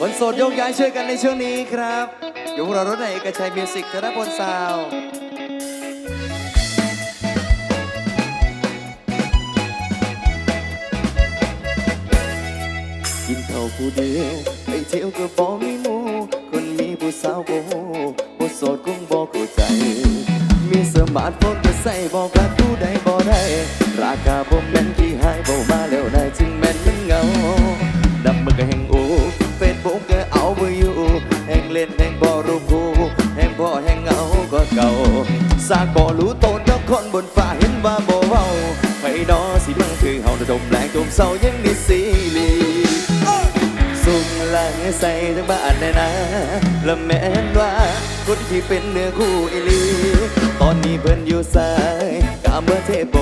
คนโสดโยกย้ายช่วยกันในช่วงนี้ครับอยู่พวกเรารถในเอกชัยมิวสิกธนพลซาวกินข้าผู้เดียวไปเที่ยวก็บ่มีมูคนมีผู้สาวโบผู้โสดคงบ่เข้าใจ มีสมาร์ทโฟนก็ใส่บ่กลับผู้ใดบ่ได้ ราคาบ่แม่นที่หายบ่มาแล้วได้จึงแม เก่าสากบ่รู้ตนกักคนบนฟ้าเห็นว่าบ่เว้าไผดอสิมันคือเฮาระดมแรงจมเศร้ายังมีสีลีสุ่มลังใส่ทั้งบ้านเลยนะและแม้นว่าคนที่เป็นเนื้อคู่อีลี ตอนนี้เพิ่นอยู่สายกาเมื่อเทพ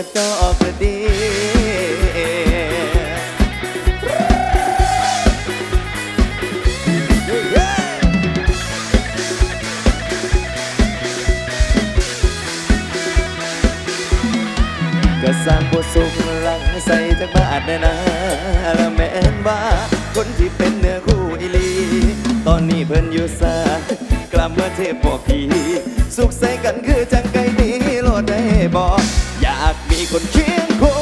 โสดก็ดอกกระดีก็สร้างบทสุขลังใส่จากบ้านแน่นะและแม่นว่าคนที่เป็นเนื้อคู่อีลี ตอนนี้เพิ่นอยู่สากลับมาเทพบอกพี่สุขใส่กันคือจังไก่ดีโลดได้บอก คนเคียงคู่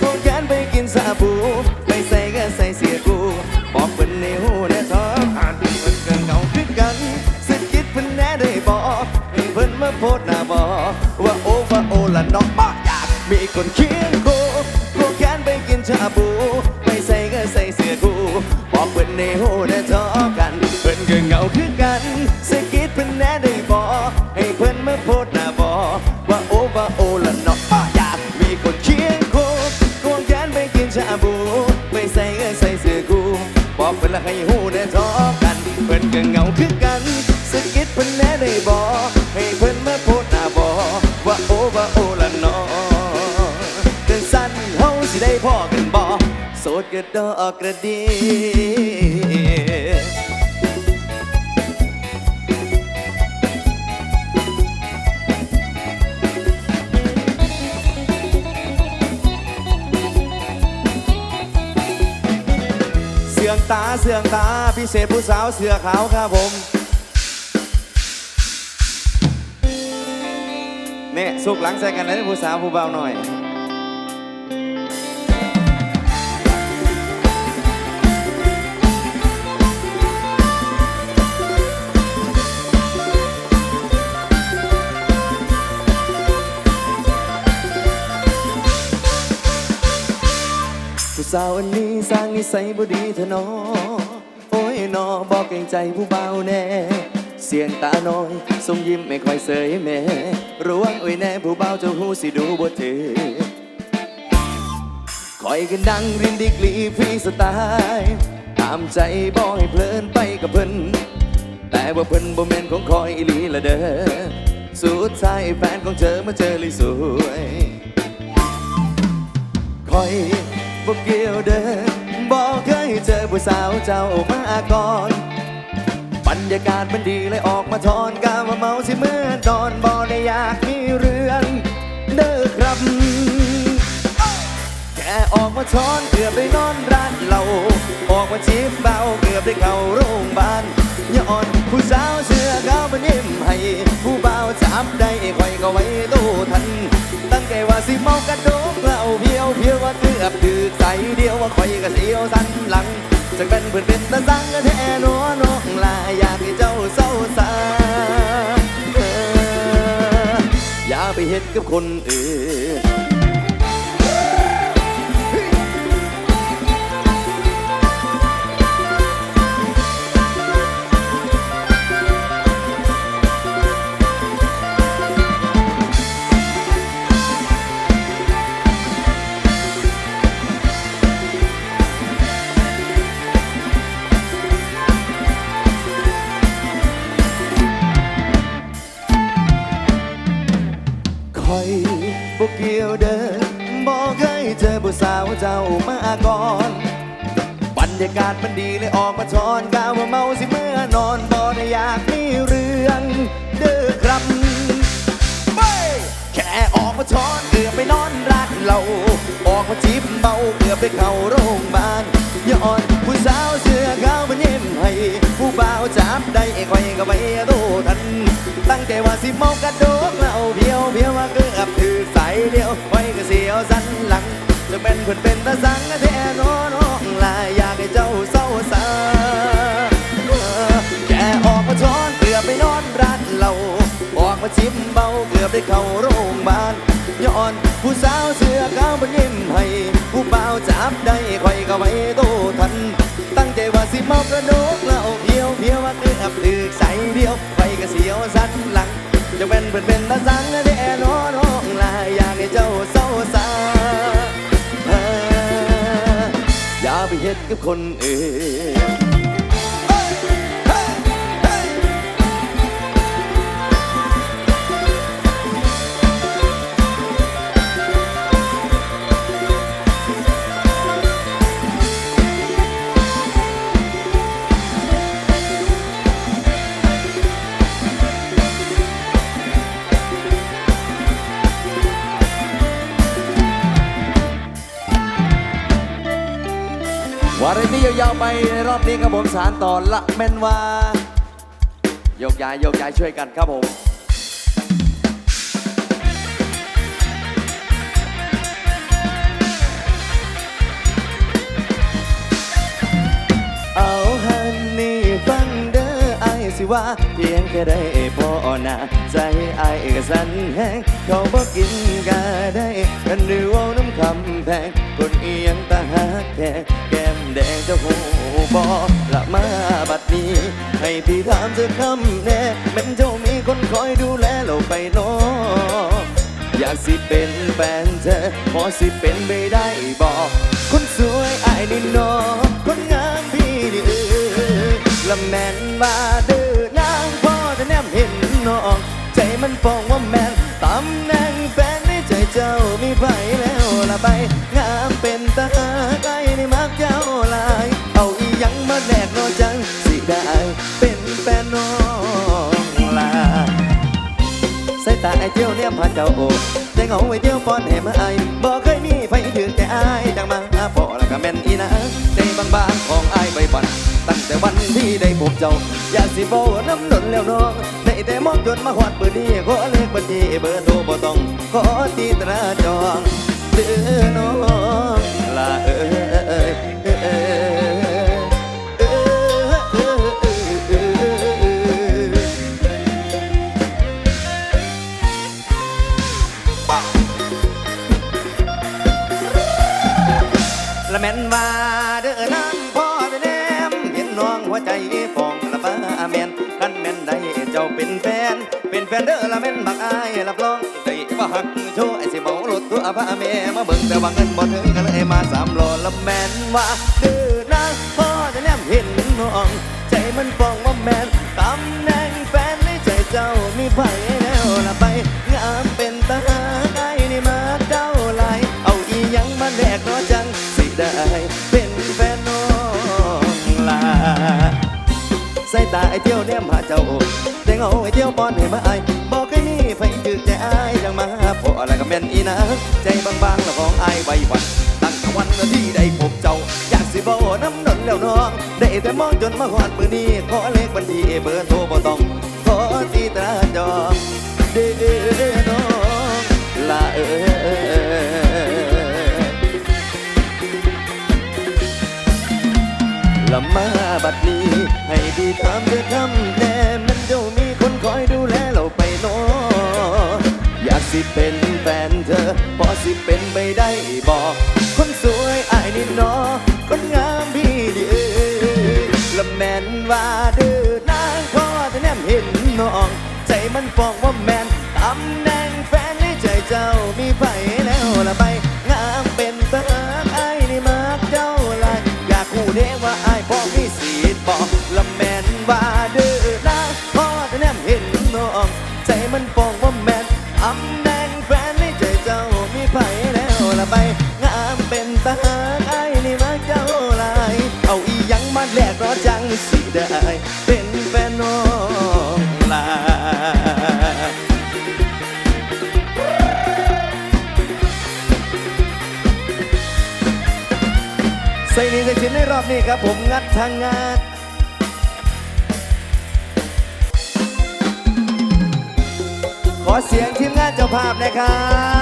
ควงแขนไปกินสาบูไปใส่ก็ใส่เสียกูบอกเป็นในหูแน่ท้องอ่านเพิ่นก็เหงาคือกันสะกิดเพิ่นแน่ได้บอกเพิ่นมาโพดหน้าบอกว่าโอ้ว่าโอ้ละน้องบอกอยากมีคนเคียง กระดอกกระเดีเสืองตาเสืองตาพิเศษผู้สาวเสือขาวครับผมเนี่ยสุกหลังใส่กันนะผู้สาวผู้เบาหน่อยาวอันนี้สร้างนิสัยบ่ดีเถอะนอโอ้ยนอบอกเกรงใจผู้เบาแน่ เสียงตาน้อยสมยิ้มไม่ค่อยเสยแม่ระวังโอ้ยแน่ผู้เบาเจ้าหูสิดูบ่ถือคอยกันดังรินดิกลีฟรีสไตล์ตามใจบ่ให้เพลินไปกับเพิ่นแต่ว่าเพิ่นบ่แม่นของคอยอีหลีละเด้อสุดท้ายแฟนของเธอมาเจอเลยสวยคอย บ่เกี่ยวเด้อบอกเคยเจอผู้สาวเจ้ามาก่อน บรรยากาศมันดีเลยออกมาทอนกามาเมาสิเมื่อตอนบ่ได้อยากมีเรือนเด้อครับ แค่ออกมาทอนเกือบได้นอนร้านเหล้าออกมาชิมเบาเกือบได้เข้าโรงพยาบาลย้อนผู้สาวเสื้อขาวมันยิ้มให้ผู้เบาจับได้คอยก็ไว้ตู้ทัน ตั้งใจว่าสิเมากระโดกเล้าเพียวเพียวว่าเกือบถือใจเดียวว่าคอยก็เสียวสันหลังจังเป็นเพื่อนเป็นตาสังกะแท้นัวน้องลาอยากให้เจ้าเศร้าสาเอออย่าไปเห็นกับคนอื่น ออกมาชอนกาวว่าเมาสิเมื่อนอนบ่ได้อยากมีเรื่องเด้อครับเบ้ยแค่ออกมาช้อนเกือบไปนอนร้านเราออกมาจิบเบาเกือบไปเข้าโรงพยาบาลย้อนผู้สาวเสื้อขาวมันยิ้มให้ผู้บ่าวจับได้ไอ้คอยก็ไปโดทัน ตั้งใจว่าสิเมากระโดกเหล้าเพียวเพียวว่าเกือบถือสายเดียวไว้ก็เสียวสันหลังจะเป็นเพื่อนเป็นตาสังแท้นอน้องลายอยากให้เจ้าเศร้าสา ออกมาชิมเบาเกือบได้เข้าโรงพยาบาลย้อนผู้สาวเสื้อขาวมันยิ้มให้ผู้บ่าวจับได้คอยก็ไว้โตทัน ตั้งใจว่าสิมากระโดกเล้าเพียวเพียวว่าเกือบถือใส่เดียวไฟก็เสียวสันหลังจะเป็นเพื่อนเป็นตาสังแท้นอนห้องลายอยากให้เจ้าเศร้าสาอย่าไปเฮ็ดกับคนอื่น ยาวไปรอบนี้ครับผมสารต่อละแม่นว่า โยกย้ายโยกย้ายช่วยกันครับผมเอาฮันนี่ฟังเด้อไอสิว่าเพียงแค่ได้พอหน้าใจไอายก็สั่นแห้งเขาบอกกินก็ได้กันหรือว่าน้ำคำแพงคนเอียงตาหักแท้แก้ มแดงเจ้าหูบอละมาบัดนี้ ให้พี่ถามเธอคำแน่แม่นเจ้ามีคนคอยดูแลเราไปเนออยากสิเป็นแฟนเธอพอสิเป็นไปได้ เที่ยวเนี่ยพาเจ้าโอบแต่เหงาไอเที่ยวป้อนให้มาไอบอกเคยมีไฟถึงแต่อายจังมาหาพอแล้วก็แม่นอีนะใจบางๆของไอายใบบันตั้งแต่วันที่ได้พบเจ้า อยากสิบอกน้ำหนนแล้วน้องได้แต่มองจนมาหอดเบอร์นี้ขอเลขบัญชีเบอร์โทรบ่ต้องขอตีตราจองเดือน้องลาเอ้ยเอ้ยเอ้ยเอ้ย ละแม่นว่าเด้อนางพ่อได้แนมเห็นน้องหัวใจฟองละบ้าแม่นคันแม่นได้เจ้าเป็นแฟน เป็นแฟนเด้อละแม่นบักอายรับรองได้ว่าหักโชว์ไอ้สิเมารถตัวพาแม่มาเบิ่งแต่ว่าเงินบ่ถึงก็เลยมาสามโลละแม่นว่าเด้อนางพ่อได้แนมเห็นน้อง ใจมันฟองว่าแม่นตำแหน่งแฟนในใจเจ้ามีไผาไอเที่ยวเนี่ยมาเจ้าแต่เหงาไอเที่ยวป้อนให้มาไอบอกให้มีไฟจึกใจไอยังมาพออะไรก็แม่นอีนะ ใจบางๆแล้วของอายไว้วัน ตั้งแต่วันที่ได้พบเจ้า อยากสิบอกน้ำนนแล้วน้อง ได้แต่มองจนมาหอดมือนี้ขอเลขบัญชีเบอร์โทร เธอพอสิเป็นไปได้บ ตาหาไอ้นี่มาเจ้าลาย เอาอียังมาแลกรอจังสิได้ เป็นแฟนน้องลาใส่นี้จะชิ้นในรอบนี้ครับผมงัดทางงัดขอเสียงทีมงานเจ้าภาพนะครับ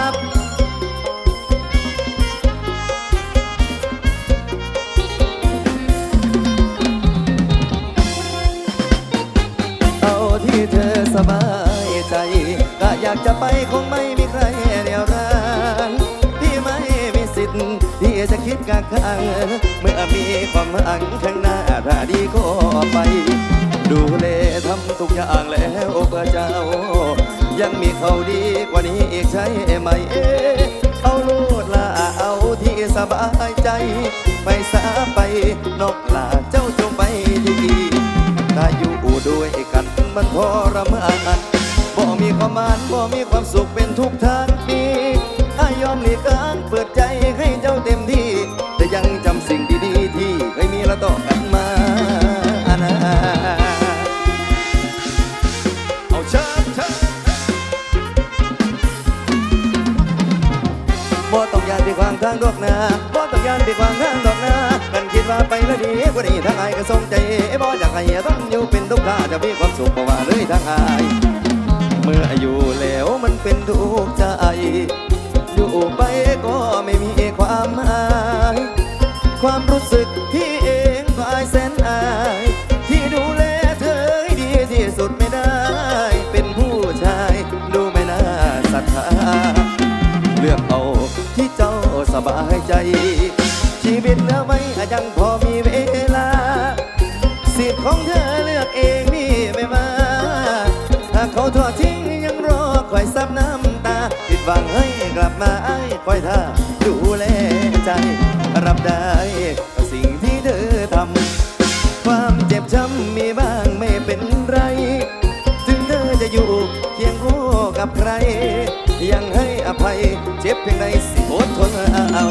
สบายใจ ก็อยากจะไปคงไม่มีใครเดียวร้างที่ไม่มีสิทธิ์ที่จะคิดกักขังเมื่อมีความหวังข้างหน้าถ้าดีก็ไป ดูแลทำทุกอย่างแล้วพื่อเจ้า ยังมีเขาดีกว่านี้อีกใช่ไหมเอ๊เอาลูดละเอาที่สบายใจ ไปสาไปนอกลาเจ้าจงไปดี ถ้าอยู่ด้วยกันมันทรมานบ่มีความมานบ่มีความสุขเป็นทุกทางปีถ้ายอมหลีกทางเปิดใจให้เจ้าเต็มที่ แต่ยังจำสิ่งดีๆที่เคยมีและต่อกันมานะเอาเชิญเชิญบ่ต้องยานไปขวางทางดอกนาบ่ต้องยานไปขวาง ไปล้วดีกว่านี้ทางไอ้ก็สงใจบ่อยากให้ต้งอยู่เป็นทุกข์าจะมีความสุขบ่ว่าเลยทางไอ้เมื่ออยู่แล้วมันเป็นทุกข์ใจอยู่ไปก็ไม่มีความหมายความรู้สึกที่เองก็อายแสนอายที่ดูแลเธอให้ดีที่สุดไม่ได้ เป็นผู้ชายดูไม่น่าศรัทธาเลือกเอาที่เจ้าสบายใจ จังพอมีเวลา สิทธิ์ของเธอเลือกเองนี่ไม่มาถ้าเขาทอดทิ้งยังรอคอยซับน้ำตาผิดหวังให้กลับมาไอ้คอยท่าดูแลใจ รับได้กับสิ่งที่เธอทำความเจ็บช้ำมีบ้างไม่เป็นไร ถึงเธอจะอยู่เคียงคู่กับใคร ยังให้อภัยเจ็บเพียงใดสิอดทนเอา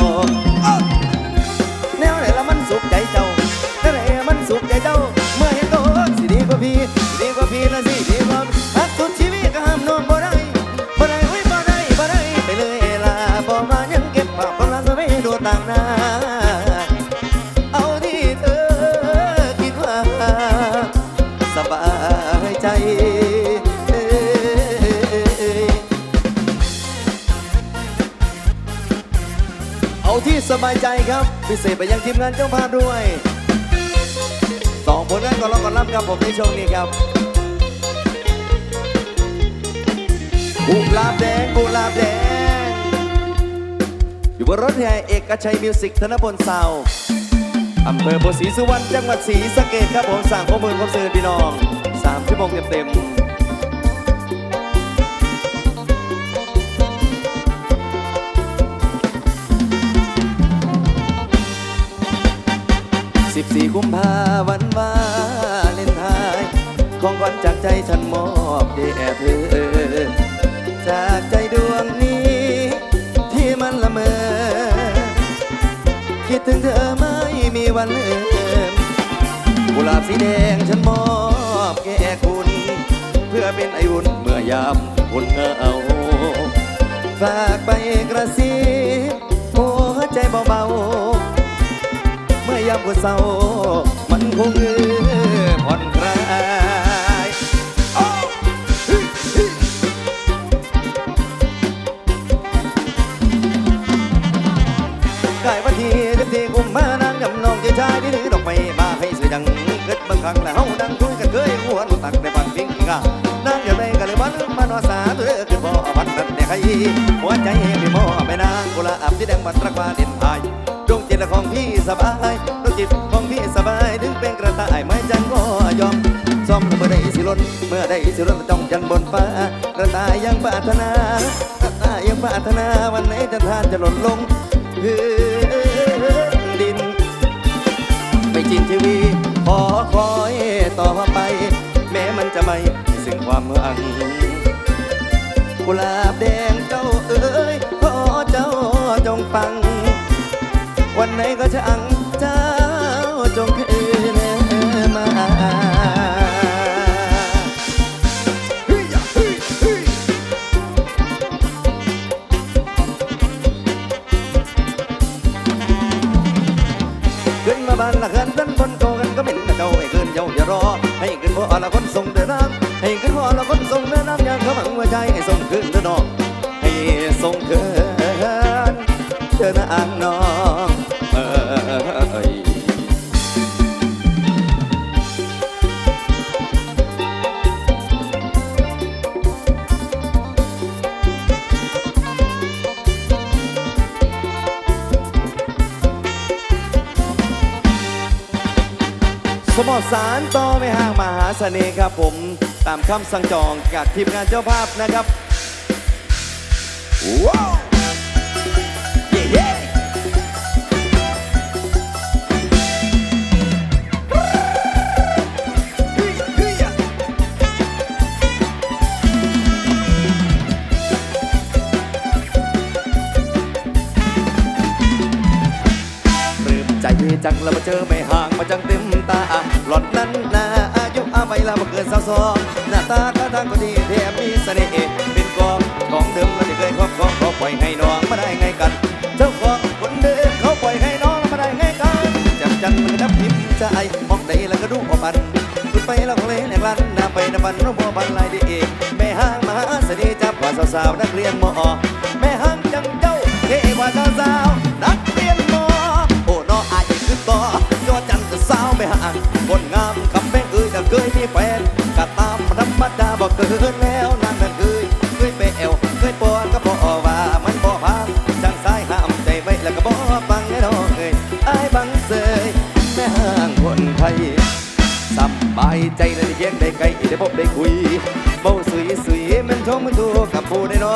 บายใจครับพิเศษไปยังทีมงานเจ้าภาพด้วยสองผลงานก่อนร้องก่อนรับครับผมในช่วงนี้ครับกุหลาบแดงกุหลาบแดง อยู่บนรถแห่เอกชัยมิวสิกธนพลซาวอำเภอโพธิ์ศรีสุวรรณจังหวัดศรีสะเกดครับผมสั่งข้อมูลความสื่อพี่น้องสามชั่วโมงเต็มๆ กุมภาวันวาเลนไทน์ของขวัญจากใจฉันมอบแด่เธอ จากใจดวงนี้ ที่มันละเมอ คิดถึงเธอไม่มีวันลืมกุหลาบสีแดงฉันมอบแก่คุณ เพื่อเป็นไออุ่นเมื่อยามคุณเหงาฝากไปกระซิบหัวใจเบาๆ ยามปวดเศร้ามันคงเออผ่อนคลายกายวันที่เต็มที่กุมมานางยำนองใจชายที่ถือดอกไม้มาให้สวยดังเกิดบางครั้งแล้วเฮาดังคุยกันเคยหัวตักในฟังพิงกานางอย่างไรกันเลยมันมานอสาตัวเด้อคือบ่พันนั้นเนี่ยใครหัวใจพี่มอไปนางกุลาบที่แดงมันรักมาเด่นพายดวงจิตของพี่สบาย จิตของพี่สบายถึงเป็นกระต่ายไม่จันก็ยอมซ่อมเมื่อได้สิล้นเมื่อได้สิล้นต้องยันบนฟ้ากระต่ายยังปรารถนากระต่ายยังปรารถนาวันไหนจะทานจะหล่นลงพื้นดินไม่จริงทีวีขอคอยต่อไป แม้มันจะไม่สิ่งความหวังกุหลาบแดงเจ้าเอ๋ยขอเจ้าจงฟัง วันไหนก็ช่างเจ้า อละคนส่งเดินน้ำให้ขึ้นพอละคนส่งเดินน้ำอยากเขาหวังว่าใจให้ส่งขึ้นเดินนองให้ส่งขึ้นเดินอ่างน้องเอ้ยสโมสารต่อไม่ห่างมหา เสน่ห์ครับผมตามคำสั่งจองจากทีมงานเจ้าภาพนะครับว้าวเย้เย้เฮ้ยเฮ้ยอะปลื้มใจจังแล้วมาเจอ ล่อยให้น้องมาได้ไงกัน เจ้าของคนเดิมเขาปล่อยให้น้องมาได้ไงกันจับจังมันก็นับพิมพ์ใจมองใดแล้วก็ดูออกมันสุดไปแล้วเลยแหลกลันหน้าไปน้ำมันน้องบัวบันลายดีเองแม่ห้างมหาเสน่ห์จับว่าสาวๆนักเรียนมอแม่ห้างจังเจ้าเท่กว่าสาวๆนักเรียนมอโอ้น้ออาจจะคือต่อยอดจันทร์สาวไม่ห่างคนงามคำแม่เอ้ยก็เคยมีแฟนก็ตามธรรมดาบอกเกินแล้ว ได้เยียงได้ไกลได้พบได้คุยเบาสุยสุยมันทงมันตัวกับผู้ได้นอ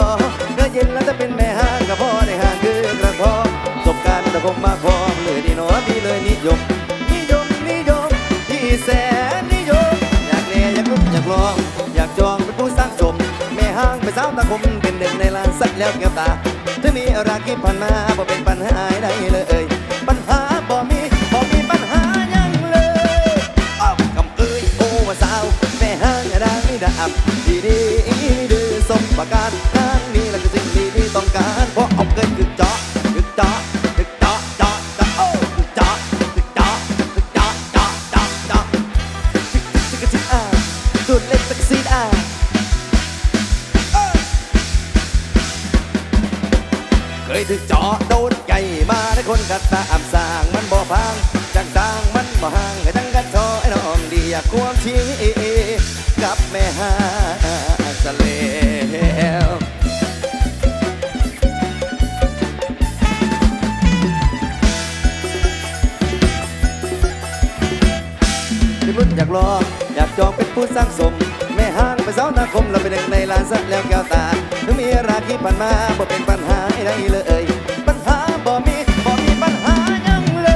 ก็เย็นแล้วจะเป็นแม่ห้างกับพ่อได้ห่างคือกระพอประสบการณ์แต่คงมาพร้อมเลยดีหนอดีเลยนิยมนิยมนิยมที่แสนนิยมอยากเล่อยากลุ้นอยากลอง อยากจองเป็นผู้สร้างสมแม่ห้างเป็นสาวตาคมเป็นเด็กในลานสักแล้วแก้วตาถ้ามีอะไรที่ผ่านมาบ่เป็นปัญหาใดเลย อยากรออยากจองเป็นผู้สร้างสม แม่ห้างไปเสานาคมเราไปเด็กในลานสักแล้วแก้วตาถึงมีราคีผ่านมาบ่เป็นปัญหาใดเลย ปัญหาบ่มีบ่มีปัญหายังเล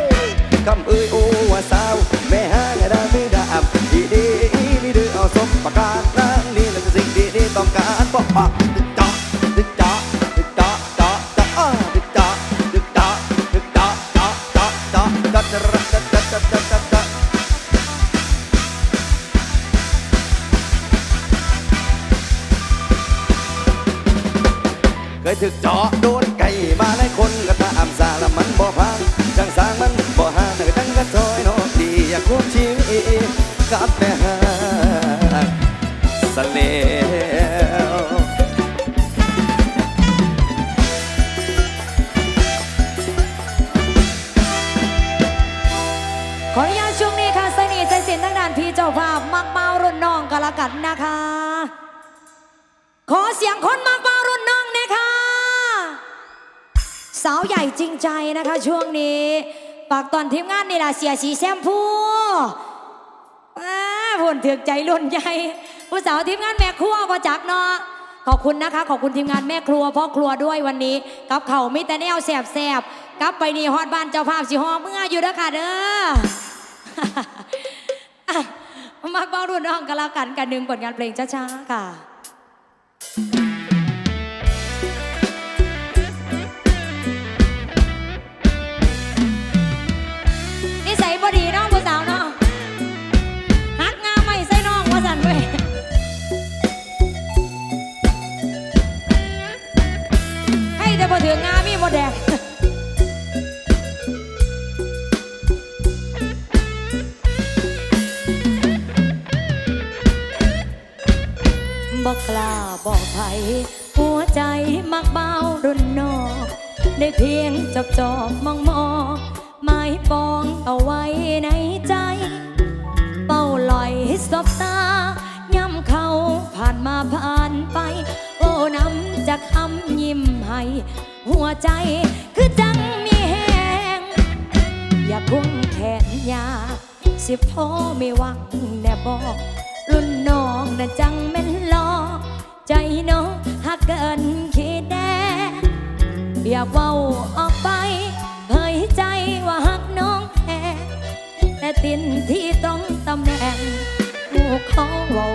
ยคำเอ้ยโอ้ว่าสาว แม่ห้างดามือดาบดีดีดีดื้อเอาสมประการนั่งนี่แหละสิ่งที่ที่ต้องการบอก สียงคนมักเมารุ่นน้องนะคะสาวใหญ่จริงใจนะคะช่วงนี้ฝากตอนทีมงานนี่ล่ะเสียสีแชมพูอ้าผลถือกใจรุ่นใหญ่ผู้สาวทีมงานแม่ครัวประจักเนาะขอบคุณนะคะ ขอบคุณทีมงานแม่ครัวพ่อครัวด้วยวันนี้ กับเขามิแต่แนวแสบแสบๆกลับไปนี่ฮอดบ้านเจ้าภาพสิฮอเมื่ออยู่เด้อค่ะเด้อมักเบ้ารุ่นน้องกันแล้วกันกันหนึ่งผลงานเพลงช้าๆค่ะ Thank you. ของเว้า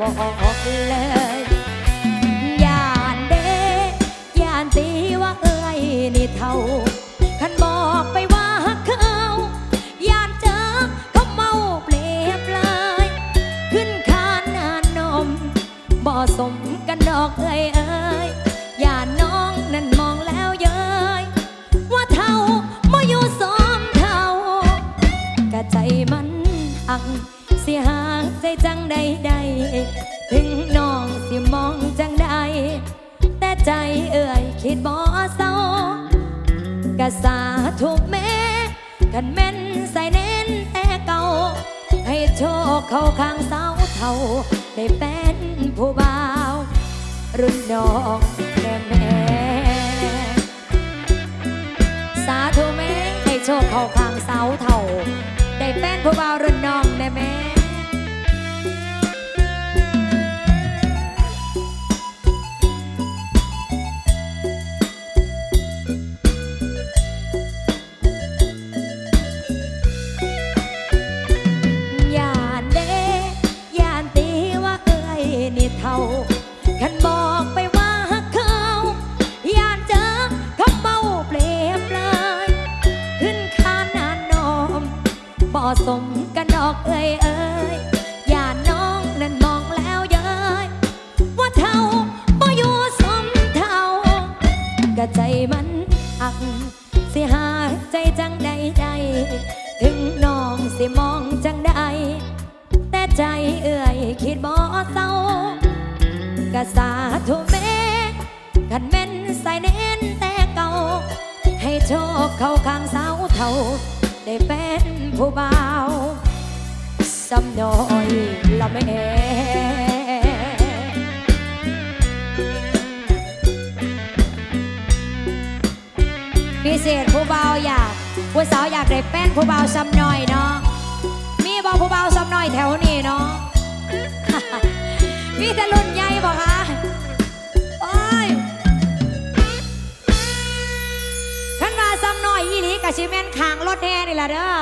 บอกเลยยานเด้ยานตีว่าเอ้ยนี่เท่า ระสาทุกเม่กันแม่นใส่เน้นแต่เก่า ให้โชคเข้าข้างสาวเท่า ได้เป็นผู้บ่าว รุ่นดอง คิดบ่เศร้ากะสาทุแม่กันแม่นใส่เน้นแต่เก่า ให้โชคเข้าข้างสาวเท่า ได้เป็นผู้บ่าวสำน้อยละแม่พิเศษผู้เบาอยากผู้สาวอยากได้แป้นผู้เบาซ้ำหน่อยเนาะมีบอกผู้เบาซ้ำหน่อยแถวนี้เนาะ มีแตะรุ่นใหญ่บอกคะโอ้ยขันว่าซำหน่อยอีหลีกับซีเมนคางรถแห่นี่แหละเด้อ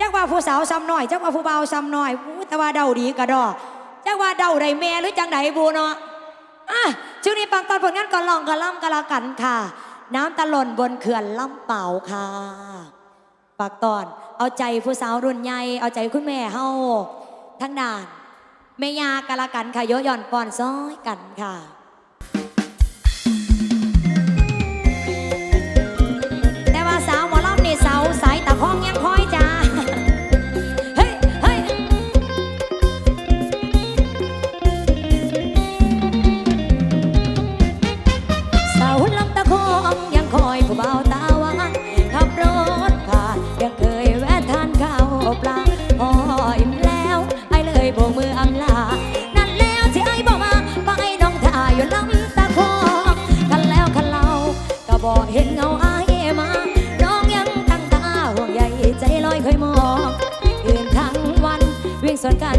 จักว่าผู้สาวซำหน่อยจักว่าผู้เบาซำหน่อยแต่ว่าเดาดีกระดอกจักว่าเดาไดแม่หรือจังไดบูเนาะอะช่วงนี้ปังตอนผลงานก่อนลองก่อนล่ำก่อลากันค่ะ น้ำตะลนบนเขื่อนลำเป่าค่ะปากตอน เอาใจผู้สาวรุ่นใหญ่เอาใจคุณแม่เฮาทั้งด่าน เมยากะละกันค่ะโยย่อนปอนซ้อยกันค่ะแต่ว่าสาวหมอลำนี่สาสายตะคองยังคอย cercana.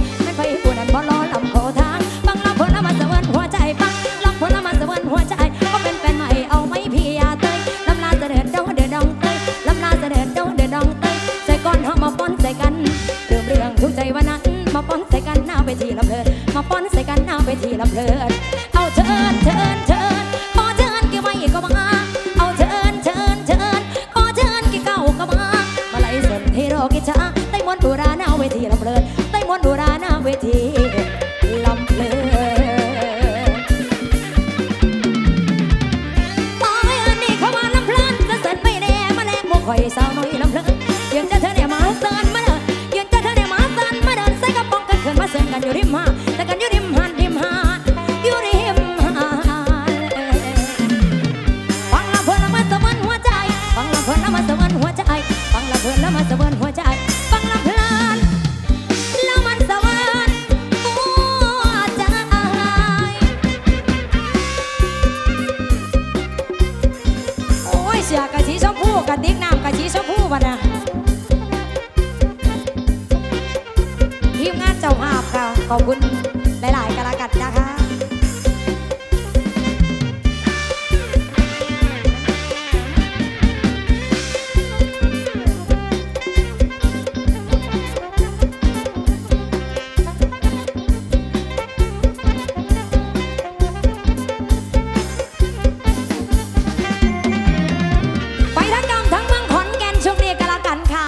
ม